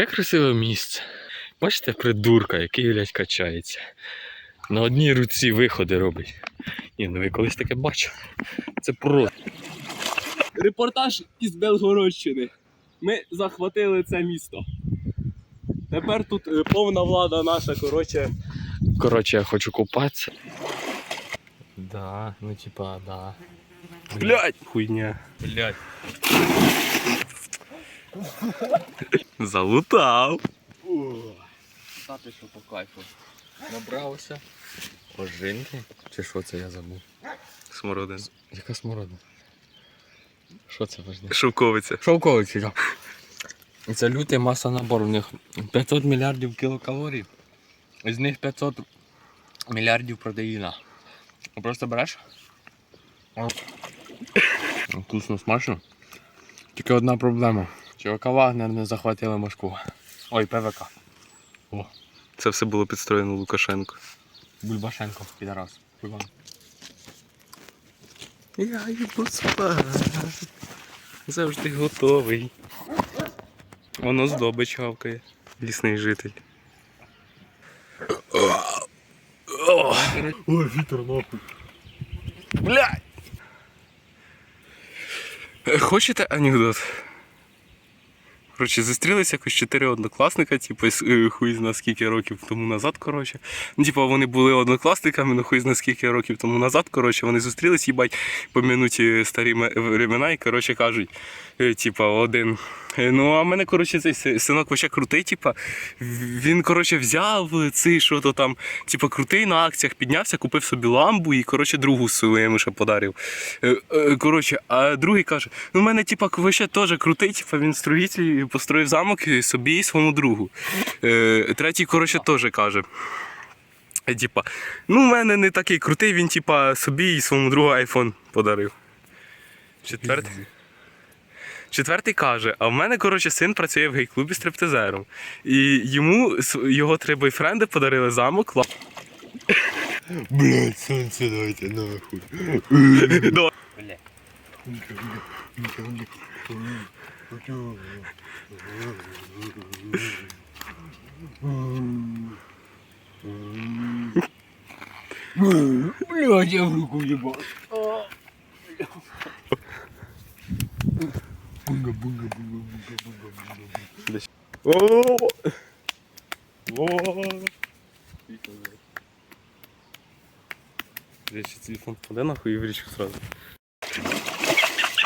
Яке красиве місце. Бачите, придурка, який, блядь, качається. На одній руці виходи робить. Ні, ну ви колись таке бачили. Це просто. Репортаж із Белгородщини. Ми захватили це місто. Тепер тут е, повна влада наша, коротше. Коротше, я хочу купатися. Да, ну типа, да. Блять! Хуйня. Блядь. Залутав. Стати, що по кайфу. Набрався. Ожинки. Чи що це я забув? Смородин. Яка смородина? Що це важливо? Шовковиця. Шовковиці, так. Це лютий маса набор. У них 500 мільярдів кілокалорій. З них 500 мільярдів протеїна. Просто береш. Вкусно, смачно. Тільки одна проблема. Чувака Вагнер не захватили Москву. Ой, ПВК. Це все було підстроєно Лукашенко. Бульбашенко, підарас. Прикольно. Я йду спати. Завжди готовий. Воно здобич гавкає. Лісний житель. Ой, вітер нахуй. Блядь! Хочете анекдот? Коротше, зустрілися якось чотири однокласника, типу, е, хуй зна скільки років тому назад, коротше. Ну, типу, вони були однокласниками, ну хуй зна скільки років тому назад, коротше, вони зустрілись, їбать, помінуті старі времена, і, коротше, кажуть, е, типу, один. «Е, Ну, а мене, коротше, цей синок вообще крутий, типа, він, коротше, взяв цей, що то там, типа, крутий на акціях, піднявся, купив собі ламбу і, коротше, другу своєму ще подарив. Е, е, Коротше, а другий каже: ну, в мене, типа, вообще теж крутий, типа, він строїтель, построїв замок собі і своєму другу. Е, Третій, коротше, теж каже. е, Типа, ну, в мене не такий крутий, він, типа, собі і своєму другу айфон подарив. Четвертий. Четвертий каже: а в мене, коротше, син працює в гей-клубі стриптизером. І йому його три бойфренди подарили замок. Блять, сонце дайте нахуй. Блять, я в руку ебал. Бунга, бунга, бунга, бунга, бунга, бунга. Речі, телефон впаде нахуй і в річку сразу.